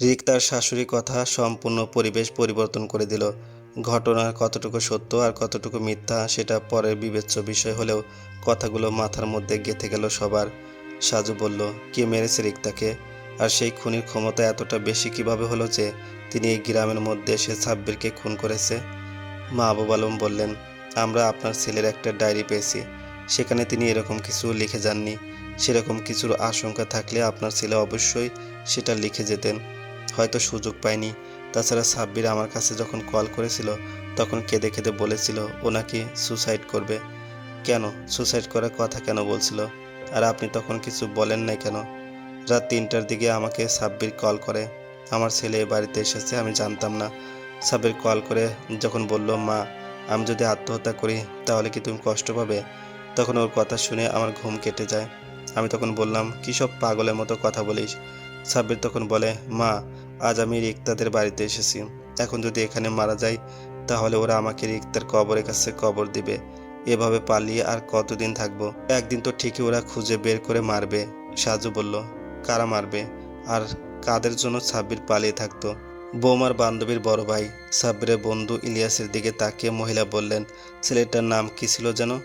রিক তার শাশুড়ির কথা সম্পূর্ণ পরিবেশ পরিবর্তন করে দিল। ঘটনার কতটুকু সত্য আর কতটুকু মিথ্যা সেটা পরের বিবেচ্য বিষয় হলেও কথাগুলো মাথার মধ্যে গেঁথে গেল সবার। সাজু বলল, কে মেরেছে রিক্তাকে আর সেই খুনির ক্ষমতা এতটা বেশি কীভাবে হলো যে তিনি এই গ্রামের মধ্যে এসে সাব্বিরকে খুন করেছে? মা আবু আলম বললেন, আমরা আপনার ছেলের একটা ডায়েরি পেয়েছি। সেখানে তিনি এরকম কিছু লিখে যাননি। সেরকম কিছুর আশঙ্কা থাকলে আপনার ছেলে অবশ্যই সেটা লিখে যেতেন। হয়তো সুযোগ পায়নি। তাছাড়া সাব্বির আমার কাছে যখন কল করেছিল, তখন কেঁদে কেঁদে বলেছিল, ও নাকি সুসাইড করবে। কেন? সুসাইড করার কথা কেন বলছিল? আর আপনি তখন কিছু বলেন নাই কেন? রাত তিনটার দিকে আমাকে সাব্বির কল করে। আমার ছেলে বাড়িতে এসেছে, আমি জানতাম না। সাব্বির কল করে যখন বলল, মা, আমি যদি আত্মহত্যা করি, তাহলে কি তুমি কষ্ট পাবে? তখন ওর কথা শুনে আমার ঘুম কেটে যায়। আমি তখন বললাম, কী সব পাগলের মতো কথা বলিস? সাব্বির তখন বলে, মা আজ আমি রিক্তাদের বাড়িতে এসেছি। এখন যদি এখানে মারা যাই তাহলে ওরা আমাকে রিক্তার কবরের কাছে কবর দিবে। এভাবে পালিয়ে আর কতদিন থাকব? একদিন তো ঠিকই ওরা খুঁজে বের করে মারবে, সাজু বলল। কারা মারবে? আর কাদের জন্য সাব্বির পালিয়ে থাকতো? বৌমার বান্ধবীর বড় ভাই সাব্বিরের বন্ধু ইলিয়াসের দিকে তাকিয়ে মহিলা বললেন, ছেলেটার নাম কি ছিল যেন?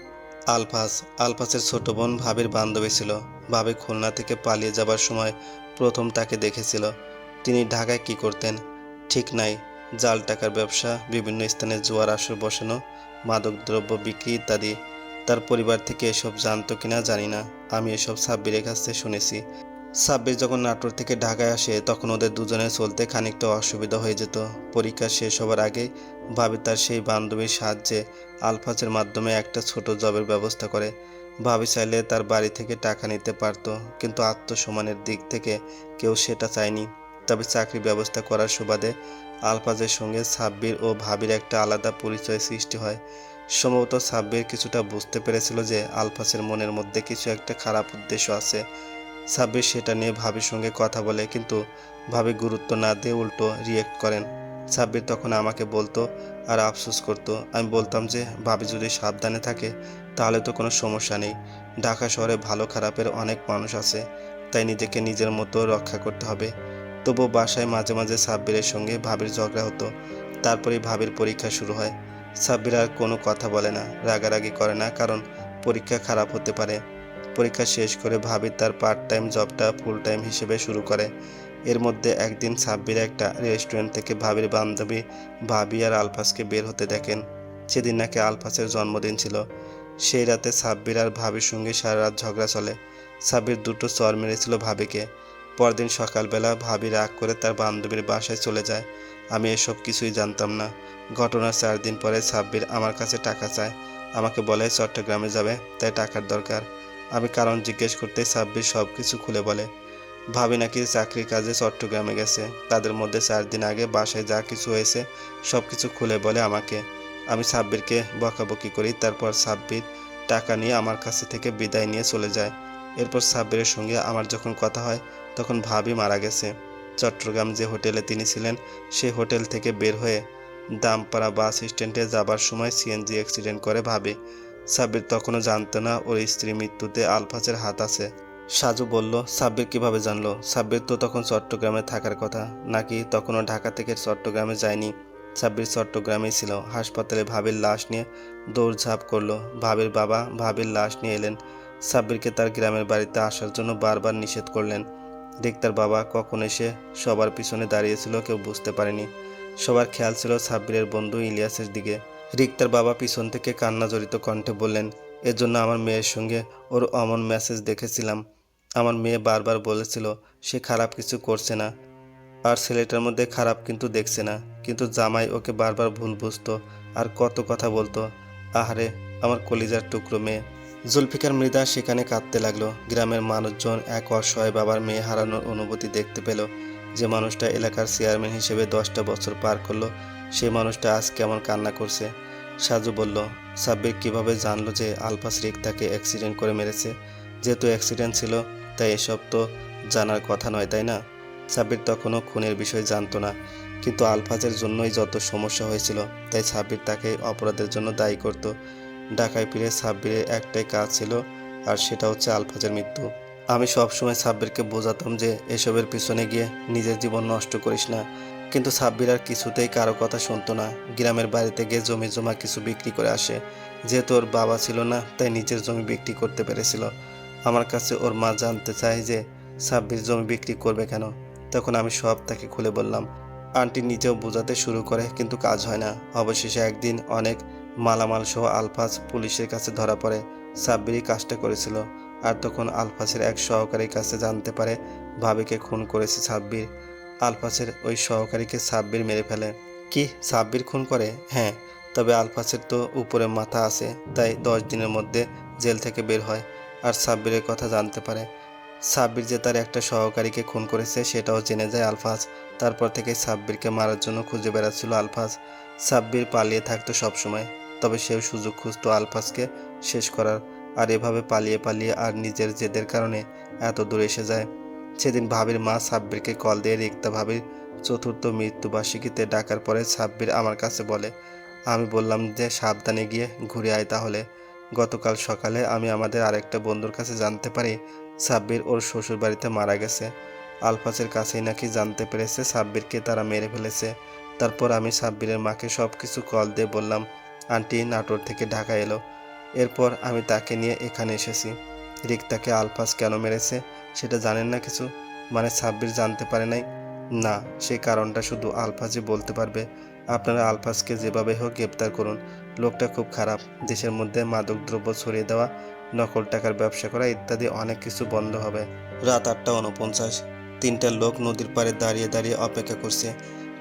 আলফাস আলফাসের ছোট বোন ভাবির বান্ধবী ছিল। ভাবি খুলনা থেকে পালিয়ে যাবার সময় প্রথম তাকে দেখেছিল। তিনি ঢাকায় কি করতেন? ঠিক নাই। জাল টাকার ব্যবসা, বিভিন্ন স্থানে জোয়ার আসর বসানো, মাদকদ্রব্য বিক্রি ইত্যাদি। তার পরিবার থেকে এসব জানতো কিনা জানি না। আমি এসব সাব্বিরের কাছ শুনেছি। সাব্বির যখন নাটোর থেকে ঢাকায় আসে, তখন ওদের দুজনে চলতে খানিকটা অসুবিধা হয়ে যেত। পরীক্ষা শেষ হবার আগে ভাবি তার সেই বান্ধবীর সাহায্যে আলফাজের মাধ্যমে একটা ছোট জবের ব্যবস্থা করে। ভাবি চাইলে তার বাড়ি থেকে টাকা নিতে পারতো, কিন্তু আত্মসম্মানের দিক থেকে কেউ সেটা চায়নি। তবে চাকরি ব্যবস্থা করার সুবাদে আলফাজের সঙ্গে সাব্বির ও ভাবির একটা আলাদা পরিচয় সৃষ্টি হয়। সম্ভবত সাব্বির কিছুটা বুঝতে পেরেছিল যে আলফাসের মনের মধ্যে কিছু একটা খারাপ উদ্দেশ্য আছে। সাব্বির সেটা নিয়ে ভাবির সঙ্গে কথা বলে, কিন্তু ভাবি গুরুত্ব না দিয়ে উল্টো রিয়েক্ট করেন। সাব্বির তখন আমাকে বলতো আর আফসোস করতো। আমি বলতাম যে, ভাবি যদি সাবধানে থাকে, তাহলে তো কোনো সমস্যা নেই। ঢাকা শহরে ভালো খারাপের অনেক মানুষ আছে, তাই নিজেকে নিজের মতো রক্ষা করতে হবে। তবু বাসায় মাঝে মাঝে সাব্বিরের সঙ্গে ভাবির ঝগড়া হতো। তারপরেই ভাবির পরীক্ষা শুরু হয়। সাব্বির আর কোনো কথা বলে না, রাগারাগি করে না, কারণ পরীক্ষা খারাপ হতে পারে। পরীক্ষা শেষ করে ভাবি তার পার্ট টাইম জবটা ফুল টাইম হিসেবে শুরু করে। এর মধ্যে একদিন সাব্বির একটা রেস্টুরেন্ট থেকে ভাবির বান্ধবী ভাবি আর আলফাসকে বের হতে দেখেন। সেদিন নাকি আলফাসের জন্মদিন ছিল। সেই রাতে সাব্বির আর ভাবির সঙ্গে সারা রাত ঝগড়া চলে। সাব্বির দুটো চর মেরেছিল ভাবিকে। পরদিন সকালবেলা ভাবি রাগ করে তার বান্ধবীর বাসায় চলে যায়। আমি এসব কিছুই জানতাম না। ঘটনার চার দিন পরে সাব্বির আমার কাছে টাকা চায়। আমাকে বলে, চট্টগ্রামে যাবে, তাই টাকার দরকার। আমি কারণ জিজ্ঞেস করতে সাব্বির সব কিছু খুলে বলে, ভাবি নাকি চাকরির কাজে চট্টগ্রামে গেছে। তাদের মধ্যে চার দিন আগে বাসায় যা কিছু হয়েছে, সব কিছু খুলে বলে আমাকে। আমি সাব্বিরকে বকাবকি করি, তারপর সাব্বির টাকা নিয়ে আমার কাছে থেকে বিদায় নিয়ে চলে যায়। এরপর সাব্বিরের সঙ্গে আমার যখন কথা হয় তখন ভাবি মারা গেছে। চট্টগ্রাম যে হোটেলে তিনি ছিলেন সেই হোটেল থেকে বের হয়ে দামপাড়া বাস স্ট্যান্ডে যাবার সময় সিএনজি অ্যাক্সিডেন্ট করে ভাবি। সাব্বির তখনও জানতো না ওর স্ত্রীর মৃত্যুতে আলফাজের হাত আছে। সাজু বলল, সাব্বির কীভাবে জানলো? সাব্বির তো তখন চট্টগ্রামে থাকার কথা, নাকি তখনও ঢাকা থেকে চট্টগ্রামে যায়নি? সাব্বির চট্টগ্রামেই ছিল। হাসপাতালে ভাবির লাশ নিয়ে দৌড়ঝাঁপ করল। ভাবির বাবা ভাবির লাশ নিয়ে এলেন। সাব্বিরকে তার গ্রামের বাড়িতে আসার জন্য বারবার নিষেধ করলেন। রিক্তার বাবা কখন এসে সবার পিছনে দাঁড়িয়েছিল কেউ বুঝতে পারেনি। সবার খেয়াল ছিল সাব্বিরের বন্ধু ইলিয়াসের দিকে। রিক্তার বাবা পিছন থেকে কান্না জড়িত কণ্ঠে বললেন এর জন্য আমার মেয়ের সঙ্গে ওর অমন মেসেজ দেখেছিলাম। আমার মেয়ে বারবার বলেছিল, সে খারাপ কিছু করছে না। আর ছেলেটার মধ্যে খারাপ কিন্তু দেখছে না। কিন্তু জামাই ওকে বারবার ভুল বুঝতো আর কত কথা বলতো। আহারে, আমার কলিজার টুকরো মেয়ে। জুলফিকার মৃদা সেখানে কাঁদতে লাগল। গ্রামের মানুষজন এক অসহায় বাবার মেয়ে হারানোর অনুভূতি দেখতে পেল। যে মানুষটা এলাকার চেয়ারম্যান হিসেবে দশটা বছর পার করল সেই মানুষটা আজ কেমন কান্না করছে? সাজু বলল, সাব্বির কীভাবে জানলো যে আলফাস রিক তাকে অ্যাক্সিডেন্ট করে মেরেছে? যেহেতু অ্যাক্সিডেন্ট ছিল, তাই এসব তো জানার কথা নয়, তাই না? সাব্বির তখনও খুনের বিষয় জানতো না, কিন্তু আলফাজের জন্যই যত সমস্যা হয়েছিল, তাই সাব্বির তাকে অপরাধের জন্য দায়ী করত। ঢাকায় ফিরে সাব্বিরের একটাই কাজ ছিল, আর সেটা হচ্ছে আলফাজের মৃত্যু। আমি সবসময় সাব্বিরকে বোঝাতাম যে এসবের পিছনে গিয়ে নিজের জীবন নষ্ট করিস না। কিন্তু সাব্বির আর কিছুতেই কারও কথা শুনতো না। গ্রামের বাড়িতে গিয়ে জমি জমা কিছু বিক্রি করে আসে। যেহেতু ওর বাবা ছিল না, তাই নিজের জমি বিক্রি করতে পেরেছিল। আমার কাছে ওর মা জানতে চায় যে সাব্বির জমি বিক্রি করবে কেন। তখন আমি সব তাকে খুলে বললাম, আন্টি নিজেও বোঝাতে শুরু করে, কিন্তু কাজ হয় না। অবশেষে একদিন অনেক মালামাল সহ আলফাজ পুলিশের কাছে ধরা পড়ে। সাব্বিরই কাজটা করেছিল আর তখন আলফাসের এক সহকারীর কাছে জানতে পারে ভাবিকে খুন করেছে সাব্বির। আলফাসের ওই সহকারীকে সাব্বির মেরে ফেলে। কি, সাব্বির খুন করে? হ্যাঁ তবে আলফাসের তো উপরে মাথা আছে, তাই দশ দিনের মধ্যে জেল থেকে বের হয় আর সাব্বিরের কথা জানতে পারে। সাব্বির যে তার একটা সহকারীকে খুন করেছে সেটাও জেনে যায় আলফাজ। তারপর থেকে সাব্বিরকে মারার জন্য খুঁজে বেড়াচ্ছিল আলফাজ। সাব্বির পালিয়ে থাকতো সবসময়। তবে সেও সুযোগ খুঁজতো আলফাজকে শেষ করার। আর এভাবে পালিয়ে পালিয়ে আর নিজের জেদের কারণে এত দূরে এসে যায়। সেদিন ভাবির মা সাব্বিরকে কল দিয়ে রিক্তা ভাবির চতুর্থ মৃত্যুবার্ষিকীতে ডাকার পরে সাব্বির আমার কাছে বলে, আমি বললাম যে সাবধানে গিয়ে ঘুরে আয় তাহলে। গতকাল সকালে আমি আমাদের আরেকটা বন্ধুর কাছে জানতে পারি সাব্বির ওর শ্বশুর বাড়িতে মারা গেছে। আলফাসের কাছেই নাকি জানতে পেরেছে সাব্বিরকে তারা মেরে ফেলেছে। তারপর আমি সাব্বিরের মাকে সব কিছু কল দিয়ে বললাম আন্টি নাটোর থেকে ঢাকা এলো। এরপর আমি তাকে নিয়ে এখানে এসেছি। রিক্তাকে আলফাস কেন মেরেছে সেটা জানেন না কিছু? মানে সাব্বির জানতে পারে নাই? না সেই কারণটা শুধু আলফাজই বলতে পারবে। আপনারা আলফাজকে যেভাবে হোক গ্রেপ্তার করুন। লোকটা খুব খারাপ। দেশের মধ্যে মাদকদ্রব্য ছড়িয়ে দেওয়া, নকল টাকার ব্যবসা করা ইত্যাদি অনেক কিছু বন্ধ হবে। রাত আটটা উনপঞ্চাশ। তিনটা লোক নদীর পাড়ে দাঁড়িয়ে দাঁড়িয়ে অপেক্ষা করছে।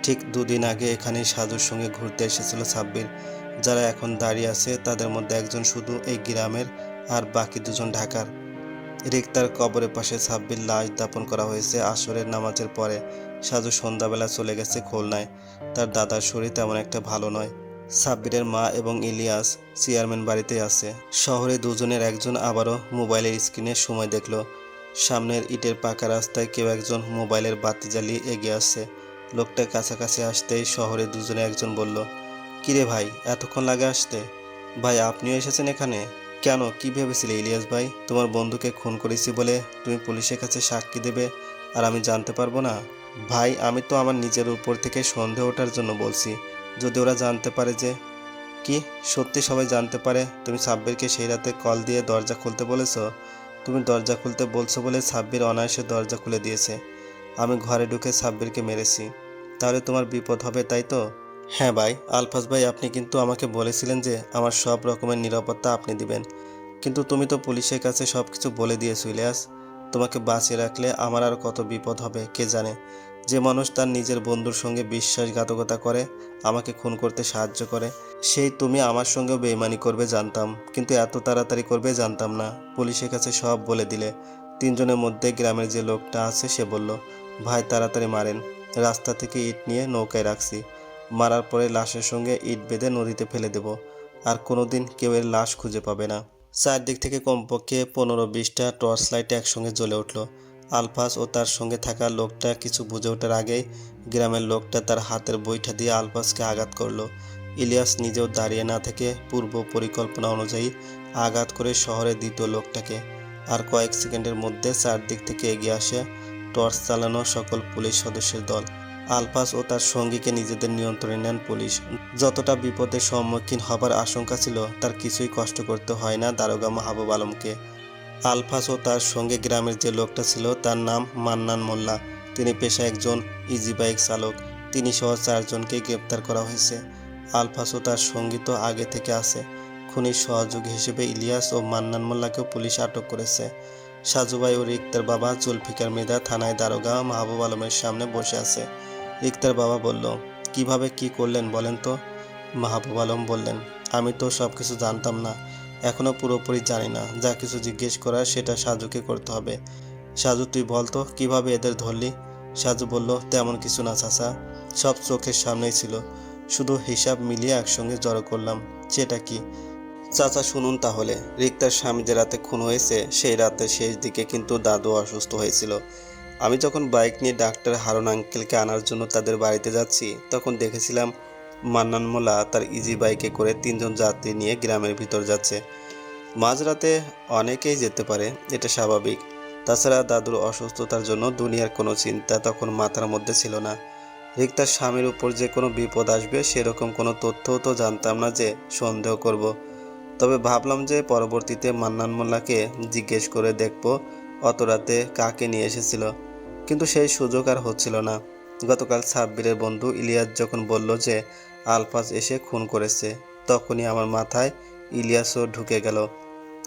ঠিক দুদিন আগে এখানে সাজুর সঙ্গে ঘুরতে এসেছিল সাব্বির। যারা এখন দাঁড়িয়ে আছে, তাদের মধ্যে একজন শুধু এই গ্রামের আর বাকি দুজন ঢাকার। রিক্তার কবরের পাশে সাব্বির লাশ দাপন করা হয়েছে আসরের নামাজের পরে। সাজু সন্ধ্যাবেলা চলে গেছে খুলনায়। তার দাদার শরীর তেমন একটা ভালো নয়। সাব্বিরের মা এবং ইলিয়াস চেয়ারম্যান বাড়িতে আছে। শহরে দুজনের একজন আবারও মোবাইলের স্ক্রিনে সময় দেখল। সামনের ইটের পাকা রাস্তায় কেউ একজন মোবাইলের বাতি জ্বালিয়ে এগিয়ে আসছে। লোকটা কাছাকাছি আসতেই শহরে দুজনে একজন বলল কিরে ভাই, এতক্ষণ লাগে আসতে? ভাই, আপনিও এসেছেন এখানে? কেন, কি ভেবেছিলে ইলিয়াস ভাই? তোমার বন্ধুকে খুন করেছি বলে তুমি পুলিশের কাছে সাক্ষী দেবে আর আমি জানতে পারব না? ভাই, আমি তো আমার নিজের উপর থেকে সন্দেহ ওঠার জন্য বলছি। যদি ওরা জানতে পারে যে কি? সত্যি সবাই জানতে পারে? তুমি সাব্বিরকে সেই রাতে কল দিয়ে দরজা খুলতে বলেছ? তুমি দরজা খুলতে বলছো বলে সাব্বির অনায়াসে দরজা খুলে দিয়েছে। আমি ঘরে ঢুকে সাব্বিরকে মেরেছি। তাহলে তোমার বিপদ হবে, তাই তো? হ্যাঁ ভাই, আলফাজ ভাই, আপনি কিন্তু আমাকে বলেছিলেন যে আমার সব রকমের নিরাপত্তা আপনি দিবেন। কিন্তু তুমি তো পুলিশের কাছে সব কিছু বলে দিয়েছ, ইলিয়াস। তোমাকে বাঁচিয়ে রাখলে আমার আর কত বিপদ হবে, কে জানে? যে মানুষ তার নিজের বন্ধুর সঙ্গে বিশ্বাসঘাতকতা করে, আমাকে খুন করতে সাহায্য করে, সেই তুমি আমার সঙ্গেও বেইমানি করবে, জানতাম। কিন্তু এত তাড়াতাড়ি করবে, জানতাম না। পুলিশের কাছে সব বলে দিলে। তিনজনের মধ্যে গ্রামের যে লোকটা আছে, সে বলল, ভাই, তাড়াতাড়ি মারেন। রাস্তা থেকে ইট নিয়ে নৌকায় রাখছি। মারার পরে লাশের সঙ্গে ইট বেঁধে নদীতে ফেলে দেব। আর কোনোদিন কেউ এর লাশ খুঁজে পাবে না। চারদিক থেকে কমপক্ষে পনেরো বিশটা টর্চ লাইট একসঙ্গে জ্বলে উঠল। আলফাস ও তার সঙ্গে থাকা লোকটা কিছু বুঝে ওঠার আগেই গ্রামের লোকটা তার হাতের বইটা দিয়ে আলফাসকে আঘাত করল। ইলিয়াস নিজেও দাঁড়িয়ে না থেকে পূর্ব পরিকল্পনা অনুযায়ী আঘাত করে শহরে দ্বিতীয় লোকটাকে। আর কয়েক সেকেন্ডের মধ্যে চারদিক থেকে এগিয়ে আসে টর্চ চালানো সকল পুলিশ সদস্যের দল। আলফাস ও তার সঙ্গীকে নিজেদের নিয়ন্ত্রণে নেন পুলিশ। যতটা বিপদের সম্মুখীন হবার আশঙ্কা ছিল, তার কিছুই কষ্ট করতে হয় না দারোগা মাহবুব আলমকে। আলফাস ও তার সঙ্গে গ্রামের যে লোকটা ছিল, তার নাম মান্নান মোল্লা। তিনি পেশা একজন ইজি বাইক চালক। তিনি সহ চারজনকে গ্রেপ্তার করা হয়েছে। আলফাস ও তার সঙ্গী তো আগে থেকে আছে। খুনির সহযোগী হিসেবে ইলিয়াস ও মান্নান মোল্লাকেও পুলিশ আটক করেছে। সাজুবাই ও রিক্তার বাবা জুলফিকার মৃদা থানায় দারোগা মাহবুব আলমের সামনে বসে আছে। রিক্তার বাবা বলল, কীভাবে কি করলেন বলেন তো? মাহবুব আলম বললেন, আমি তো সব কিছু জানতাম না, এখনও পুরোপুরি জানি না। যা কিছু জিজ্ঞেস করার সেটা সাজুকে করতে হবে। সাজু, তুই বল তো, কীভাবে এদের ধরলি? সাজু বলল, তেমন কিছু না চাচা, সব চোখের সামনেই ছিল। শুধু হিসাব মিলিয়ে একসঙ্গে জড়ো করলাম, সেটা কি? চাচা, শুনুন তাহলে। রিক্তার স্বামী যে রাতে খুন হয়েছে, সেই রাতে শেষ দিকে কিন্তু দাদু অসুস্থ হয়েছিল। আমি যখন বাইক নিয়ে ডাক্তার হারুন আঙ্কেলকে আনার জন্য তাদের বাড়িতে যাচ্ছি, তখন দেখেছিলাম মান্নান মোল্লা তার ইজি বাইকে করে তিনজন যাত্রী নিয়ে গ্রামের ভিতর যাচ্ছে। মাঝরাতে অনেকেই যেতে পারে, এটা স্বাভাবিক। তাছাড়া দাদুর অসুস্থতার জন্য দুনিয়ার কোনো চিন্তা তখন মাথার মধ্যে ছিল না। রিক্তার স্বামীর উপর যে কোনো বিপদ আসবে, সেরকম কোনো তথ্যও তো জানতাম না যে সন্দেহ করব। তবে ভাবলাম যে পরবর্তীতে মান্নান মোল্লাকে জিজ্ঞেস করে দেখব, অত রাতে কাকে নিয়ে এসেছিল। কিন্তু সেই সুযোগ আর হচ্ছিল না। গতকাল সাব্বিরের বন্ধু ইলিয়াস যখন বলল যে, আলফাজ এসে খুন করেছে, তখনই আমার মাথায় ইলিয়াসও ঢুকে গেল।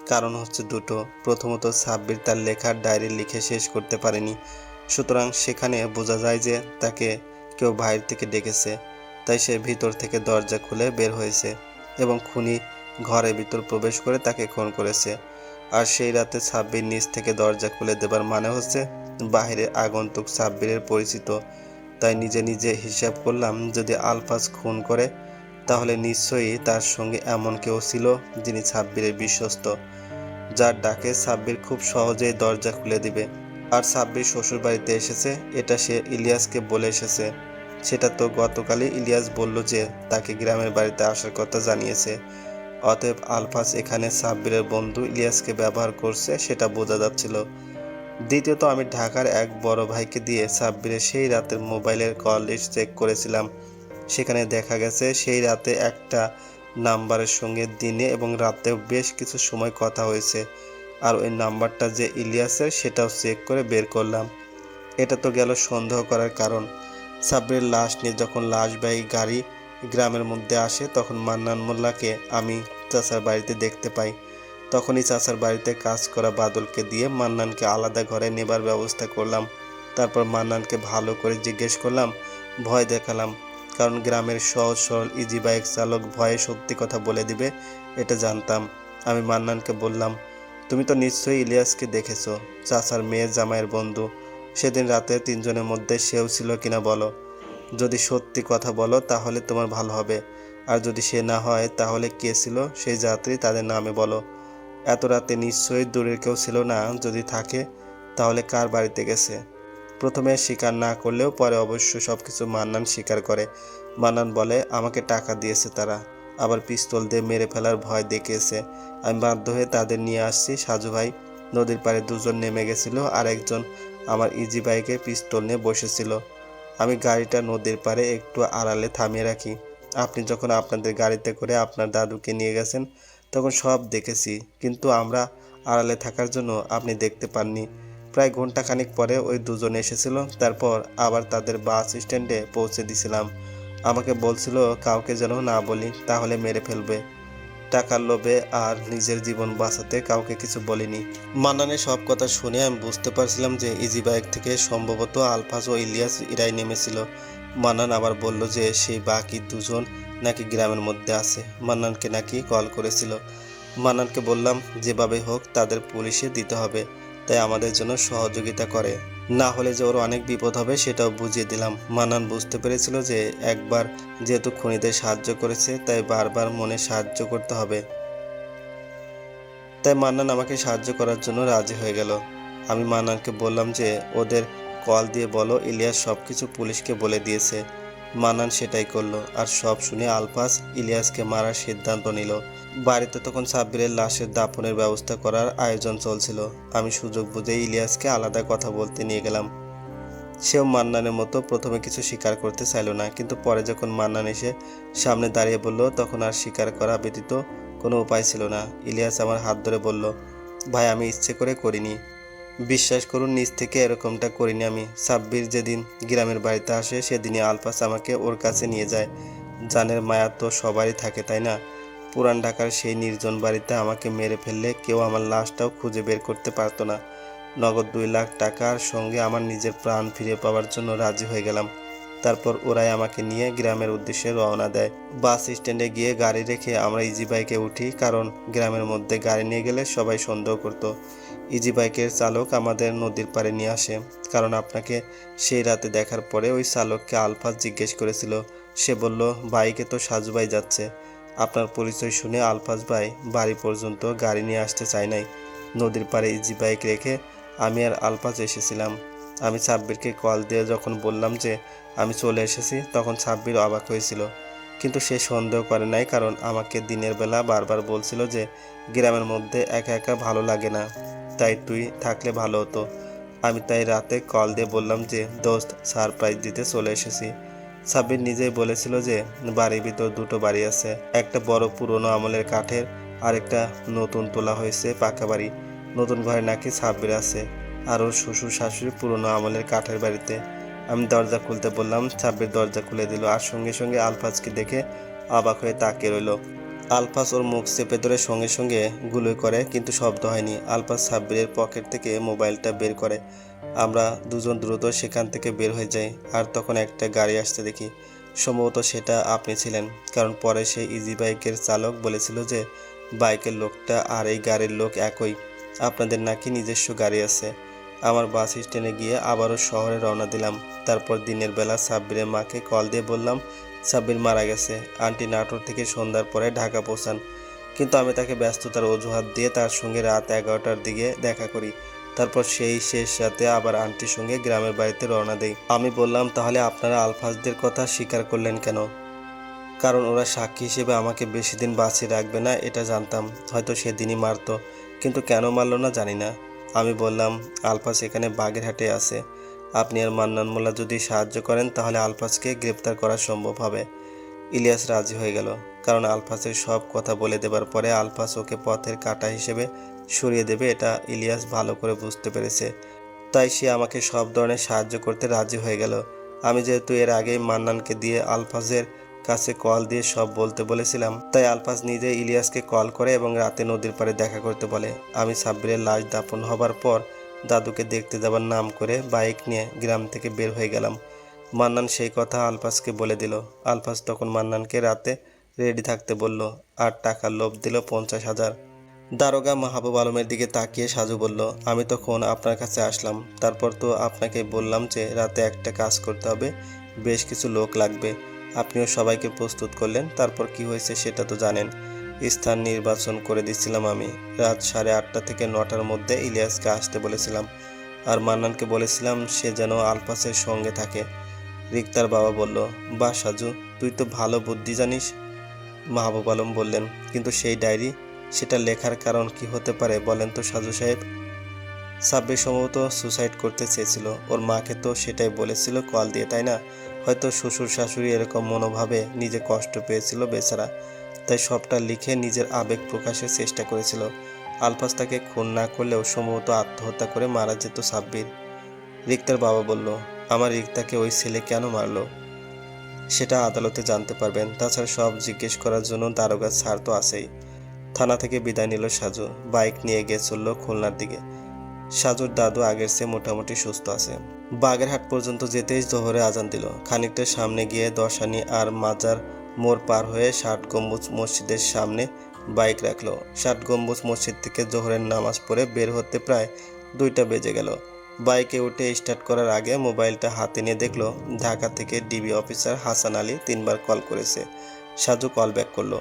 কারণ হচ্ছে দুটো। প্রথমত সাব্বির তার লেখার ডায়েরি লিখে শেষ করতে পারেনি। সুতরাং সেখানে বোঝা যায় যে, তাকে কেউ বাইরে থেকে ডেকেছে। তাই সে ভিতর থেকে দরজা খুলে বের হয়েছে এবং খুনি ঘরের ভিতর প্রবেশ করে তাকে খুন করেছে। আর সেই রাতে সাব্বির নিচ থেকে দরজা খুলে দেবার মানে হচ্ছে বাহিরে আগন্তুক সাব্বিরের পরিচিত। তাই নিজে নিজে হিসাব করলাম, যদি আলফাজ খুন করে, তাহলে নিশ্চয়ই তার সঙ্গে এমন কেউ ছিল যিনি সাব্বিরের বিশ্বস্ত। যার ডাকে সাব্বির খুব সহজেই দরজা খুলে দিবে। আর সাব্বির শ্বশুর বাড়িতে এসেছে, এটা সে ইলিয়াসকে বলে এসেছে। সেটা তো গতকালই ইলিয়াস বলল যে তাকে গ্রামের বাড়িতে আসার কথা জানিয়েছে। অতএব আলফাজ এখানে সাব্বিরের বন্ধু ইলিয়াসকে ব্যবহার করছে, সেটা বোঝা যাচ্ছিল। দ্বিতীয়ত আমি ঢাকার এক বড় ভাইকে দিয়ে সাব্বিরের সেই রাতের মোবাইলের কল লিস্ট চেক করেছিলাম। সেখানে দেখা গেছে সেই রাতে একটা নাম্বারের সঙ্গে দিনে এবং রাতেও বেশ কিছু সময় কথা হয়েছে। আর ওই নাম্বারটা যে ইলিয়াসের সেটাও চেক করে বের করলাম। এটা তো গেল সন্দেহ করার কারণ। সাব্বিরের লাশ নিয়ে যখন লাশবাহী গাড়ি গ্রামের মধ্যে আসে, তখন মান্নান মোল্লাকে আমি চাচার বাড়িতে দেখতে পাই। তখনই চাচার বাড়িতে কাজ করা বাদলকে দিয়ে মান্নানকে আলাদা ঘরে নেবার ব্যবস্থা করলাম। তারপর মান্নানকে ভালো করে জিজ্ঞেস করলাম, ভয় দেখালাম, কারণ গ্রামের সহজ সরল ইজি বাইক চালক ভয়ে সত্যি কথা বলে দিবে, এটা জানতাম। আমি মান্নানকে বললাম, তুমি তো নিশ্চয়ই ইলিয়াসকে দেখেছ, চাচার মেয়ে জামাইয়ের বন্ধু। সেদিন রাতে তিনজনের মধ্যে সেও ছিল কিনা বলো। যদি সত্যি কথা বলো, তাহলে তোমার ভালো হবে। আর যদি সে না হয়, তাহলে কে ছিল? সেই যাত্রী তাদের নামে বলো। এত রাতে নিশ্চয়ই দূরের কেউ ছিল না, যদি থাকে, তাহলে কার বাড়িতে গেছে? প্রথমে স্বীকার না করলেও পরে অবশ্য সব কিছু মান্নান স্বীকার করে। মান্নান বলে, আমাকে টাকা দিয়েছে তারা। আবার পিস্তল দিয়ে মেরে ফেলার ভয় দেখিয়েছে। আমি বাধ্য হয়ে তাদের নিয়ে আসছি। সাজু ভাই, নদীর পাড়ে দুজন নেমে গেছিল। আর একজন আমার ইজি বাইকে পিস্তল নিয়ে বসেছিল। আমি গাড়িটা নদীর পাড়ে একটু আড়ালে থামিয়ে রাখি। আপনি যখন আপনাদের গাড়িতে করে আপনার দাদুকে নিয়ে গেছেন তখন সব দেখেছি, কিন্তু আমরা আড়ালে থাকার জন্য আপনি দেখতে পাননি। প্রায় ঘন্টাখানিক পরে ওই দুজন এসেছিল, তারপর আবার তাদের বাস স্ট্যান্ডে পৌঁছে দিছিলাম আমাকে বলছিল, কাউকে যেন না বলি, তাহলে মেরে ফেলবে। টাকার লোভে আর নিজের জীবন বাঁচাতে কাউকে কিছু বলিনি। মান্নানের সব কথা শুনে আমি বুঝতে পারছিলাম যে ইজি বাইক থেকে সম্ভবত আলফাজ ও ইলিয়াস ইরাই নেমেছিল। মান্নান আবার বলল যে সেই বাকি দুজন নাকি গ্রামের মধ্যে আছে। মান্নানকে নাকি কল করেছিল। মান্নানকে বললাম, যেভাবে হোক তাদের পুলিশে দিতে হবে। তাই আমাদের জন্য সহযোগিতা করে। না হলে যে ওর অনেক বিপদ হবে সেটাও বুঝিয়ে দিলাম। মান্নান বুঝতে পেরেছিল যে একবার যেহেতু খুনিদের সাহায্য করেছে, তাই বারবার মনে সাহায্য করতে হবে। তাই মান্নান আমাকে সাহায্য করার জন্য রাজি হয়ে গেল। আমি মান্নানকে বললাম যে ওদের কল দিয়ে বলো, ইলিয়াস সব কিছু পুলিশকে বলে দিয়েছে। মান্নান সেটাই করল আর সব শুনে আলফাস ইলিয়াসকে মারার সিদ্ধান্ত নিল। বাড়িতে তখন সাব্বিরের লাশের দাফনের ব্যবস্থা করার আয়োজন চলছিল। আমি সুযোগ বুঝে ইলিয়াসকে আলাদা কথা বলতে নিয়ে গেলাম। সেও মান্নানের মতো প্রথমে কিছু স্বীকার করতে চাইল না, কিন্তু পরে যখন মান্নান এসে সামনে দাঁড়িয়ে বলল, তখন আর স্বীকার করা ব্যতীত কোনো উপায় ছিল না। ইলিয়াস আমার হাত ধরে বলল, ভাই, আমি ইচ্ছে করে করিনি। বিশ্বাস করুন, নিজ থেকে এরকমটা করিনি আমি। সাব্বির যেদিন গ্রামের বাড়িতে আসে, সেদিনই আলফাস আমাকে ওর কাছে নিয়ে যায়। জানের মায়া তো সবারই থাকে, তাই না? পুরান ঢাকার সেই নির্জন বাড়িতে আমাকে মেরে ফেললে কেউ আমার লাশটাও খুঁজে বের করতে পারতো না। নগদ দুই লাখ টাকার সঙ্গে আমার নিজের প্রাণ ফিরে পাওয়ার জন্য রাজি হয়ে গেলাম। তারপর ওরাই আমাকে নিয়ে গ্রামের উদ্দেশ্যে রওনা দেয়। বাস স্ট্যান্ডে গিয়ে গাড়ি রেখে আমরা ইজি বাইকে উঠি, কারণ গ্রামের মধ্যে গাড়ি নিয়ে গেলে সবাই সন্দেহ করতো। ইজি বাইকের চালক আমাদের নদীর পাড়ে নিয়ে আসে, কারণ আপনাকে সেই রাতে দেখার পরে ওই চালককে আলফাজ জিজ্ঞেস করেছিল। সে বলল বাইকে তো সাজু ভাই যাচ্ছে। আপনার পরিচয় শুনে আলফাজ ভাই বাড়ি পর্যন্ত গাড়ি নিয়ে আসতে চায় নাই। নদীর পাড়ে ইজি বাইক রেখে আমি আর আলফাজ এসেছিলাম। আমি সাব্বিরকে কল দিয়ে যখন বললাম যে আমি চলে এসেছি, তখন সাব্বির অবাক হয়েছিল। কিন্তু সে সন্দেহ করে নাই, কারণ আমাকে দিনের বেলা বারবার বলছিল যে গ্রামের মধ্যে একা একা ভালো লাগে না, তাই তুই থাকলে ভালো হতো। আমি তাই রাতে কল দিয়ে বললাম যে, দোস্ত, সারপ্রাইজ দিতে চলে এসেছি। সাব্বির নিজেই বলেছিল যে, বাড়ির ভিতর দুটো বাড়ি আছে, একটা বড় পুরনো আমলের কাঠের আর একটা নতুন তোলা হয়েছে পাকা বাড়ি। নতুন ঘরে নাকি সাব্বির আছে। আর ওর শ্বশুর শাশুড়ি পুরনো আমলের কাঠের বাড়িতে। আমি দরজা খুলতে বললাম ছাব্বির দরজা খুলে দিল আর সঙ্গে সঙ্গে আলফাজকে দেখে অবাক হয়ে তাকিয়ে রইল। আলফাস ওর মুখ চেপে ধরে সঙ্গে সঙ্গে গুলোই করে, কিন্তু শব্দ হয়নি। আলফাস সাব্বিরের পকেট থেকে মোবাইলটা বের করে। আমরা দুজন দ্রুত সেখান থেকে বের হয়ে যাই আর তখন একটা গাড়ি আসতে দেখি। সম্ভবত সেটা আপনি ছিলেন, কারণ পরে সেই ইজি বাইকের চালক বলেছিল যে, বাইকের লোকটা আর এই গাড়ির লোক একই। আপনাদের নাকি নিজস্ব গাড়ি আছে। আমার বাস স্ট্যান্ডে গিয়ে আবারও শহরে রওনা দিলাম। তারপর দিনের বেলা সাব্বিরের মাকে কল দিয়ে বললাম, সাব্বির মারা গেছে। আন্টি নাটোর থেকে সন্ধ্যার পরে ঢাকা পৌঁছান। কিন্তু আমি তাকে ব্যস্ততার অজুহাত দিয়ে তার সঙ্গে রাত এগারোটার দিকে দেখা করি। তারপর সেই শেষ রাতে আবার আন্টির সঙ্গে গ্রামের বাড়িতে রওনা দেই। আমি বললাম, তাহলে আপনারা আলফাজদের কথা স্বীকার করলেন কেন? কারণ ওরা সাক্ষী হিসেবে আমাকে বেশি দিন বাঁচিয়ে রাখবে না, এটা জানতাম। হয়তো সেদিনই মারতো। কিন্তু কেন মারলো না জানি না। আমি বললাম আলফাজ এখানে বাগেরহাটে আছে। আপনি আর মান্নান মোল্লা যদি সাহায্য করেন, তাহলে আলফাজকে গ্রেপ্তার করা সম্ভব হবে। ইলিয়াস রাজি হয়ে গেল, কারণ আলফাসের সব কথা বলে দেবার পরে আলফাস ওকে পথের কাটা হিসেবে সরিয়ে দেবে, এটা ইলিয়াস ভালো করে বুঝতে পেরেছে। তাই সে আমাকে সব ধরনের সাহায্য করতে রাজি হয়ে গেল। আমি যেহেতু এর আগেই মান্নানকে দিয়ে আলফাজের কাছে কল দিয়ে সব বলতে বলেছিলাম। তাই আলফাজ নিজে ইলিয়াসকে কল করে এবং রাতে নদীর পাড়ে দেখা করতে বলে, আমি সাব্বিরের লাশ দাফন হবার পর দাদুকে দেখতে যাবার নাম করে বাইক নিয়ে গ্রাম থেকে বের হয়ে গেলাম। মান্নান সেই কথা আলফাজকে বলে দিল। আলফাজ তখন মান্নানকে রাতে রেডি থাকতে বলল, আর টাকার লোভ দিল পঞ্চাশ হাজার। দারোগা মাহবুব আলমের দিকে তাকিয়ে সাজু বলল, আমি তখন আপনার কাছে আসলাম। তারপর তো আপনাকে বললাম যে রাতে একটা কাজ করতে হবে, বেশ কিছু লোক লাগবে। আপনিও সবাইকে প্রস্তুত করলেন, তারপর কি হয়েছে সেটা তো জানেন। স্থান নির্বাচন করে দিচ্ছিলাম আমি। রাত সাড়ে আটটা থেকে নটার মধ্যে ইলিয়াসকে আসতে বলেছিলাম। আর মান্নানকে বলেছিলাম সে যেন আলফাসের সঙ্গে থাকে। রিক্তার বাবা বলল বা সাজু, তুই তো ভালো বুদ্ধি জানিস। মাহবুব আলম বললেন, কিন্তু সেই ডায়েরি, সেটা লেখার কারণ কি হতে পারে বলেন তো সাজু সাহেব? সাব্বির সম্ভবত সুসাইড করতে চেয়েছিল। ওর মাকে তো সেটাই বলেছিল কল দিয়ে, তাই না? হয়তো শ্বশুর শাশুড়ি এরকম মনোভাবে নিজে কষ্ট পেয়েছিল বেচারা, তাই সবটা লিখে নিজের আবেগ প্রকাশের চেষ্টা করেছিল। আলফাস তাকে খুন না করলেও সম্ভবত আত্মহত্যা করে মারা যেত সাব্বির। রিক্তার বাবা বলল, আমার রিক্তাকে ওই ছেলে কেন মারলো? সেটা আদালতে জানতে পারবেন। তাছাড়া সব জিজ্ঞেস করার জন্য দারোগার ছাড় তো আছেই। থানা থেকে বিদায় নিল সাজু। বাইক নিয়ে গিয়ে চলল খুলনার দিকে। সাজুর দাদু আগের চেয়ে মোটামুটি সুস্থ আছে। বাগেরহাট পর্যন্ত যেতেই জোহরে আজান দিল। খানিকটা সামনে গিয়ে দশানি আর মাজার মোড় পার হয়ে ষাট গম্বুজ মসজিদের সামনে বাইক রাখল। ষাট গম্বুজ মসজিদ থেকে জোহরের নামাজ পড়ে বের হতে প্রায় দুইটা বেজে গেল। বাইকে উঠে স্টার্ট করার আগে মোবাইলটা হাতে নিয়ে দেখল, ঢাকা থেকে ডিবি অফিসার হাসান আলী তিনবার কল করেছে। সাজু কল ব্যাক করল,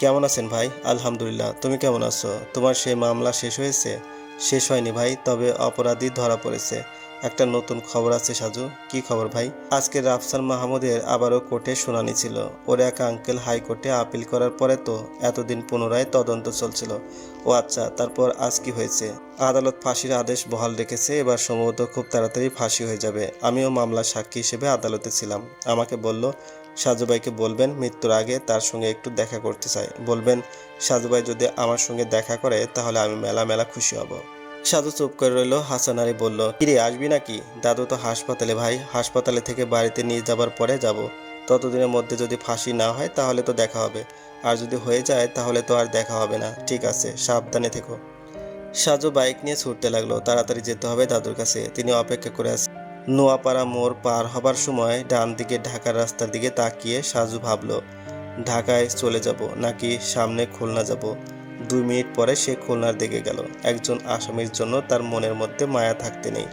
কেমন আছেন ভাই? আলহামদুলিল্লাহ, তুমি কেমন আছো? তোমার সেই মামলা শেষ হয়েছে? শেষ হয়নি ভাই, তবে অপরাধী ধরা পড়েছে। একটা নতুন খবর আছে সাজু। কি খবর ভাই? আজকে রাফসান মাহমুদের আবারও কোর্টে শুনানি ছিল। ওর এক আঙ্কেল হাইকোর্টে আপিল করার পরে তো এতদিন পুনরায় তদন্ত চলছিল। ও আচ্ছা তারপর আজ কি হয়েছে? আদালত ফাঁসির আদেশ বহাল রেখেছে, এবার সম্ভবত খুব তাড়াতাড়ি ফাঁসি হয়ে যাবে। আমিও মামলা সাক্ষী হিসেবে আদালতে ছিলাম। আমাকে বলল সাজুভাইকে বলবেন মৃত্যুর আগে তার সঙ্গে একটু দেখা করতে চাই। বলবেন সাজুভাই যদি আমার সঙ্গে দেখা করে, তাহলে আমি মেলা মেলা খুশি হব। সাধু চুপ করে রইল, হাসান আলী বলল, কিরে, আসবি নাকি? দাদু তো হাসপাতালে ভাই, হাসপাতালে থেকে বাড়িতে নিয়ে যাবার পরে যাব। ততদিনের মধ্যে যদি ফাঁসি না হয়, তাহলে তো দেখা হবে। আর যদি হয়ে যায়, তাহলে তো আর দেখা হবে না। ঠিক আছে, সাবধানে থেকো। সাজু বাইক নিয়ে ছুটতে লাগল। তাড়াতাড়ি যেতে হবে দাদুর কাছে। তিনি অপেক্ষা করে আছে নোয়াপাড়া মোড় পার হবার সময় ডান দিকে ঢাকার রাস্তার দিকে তাকিয়ে সাজু ভাবলো ঢাকায় চলে যাব নাকি সামনে খুলনা যাব? দুই মিনিট পরে সে খুলনার দিকে গেল। একজন আসামির জন্য তার মনের মধ্যে মায়া থাকতে নেই।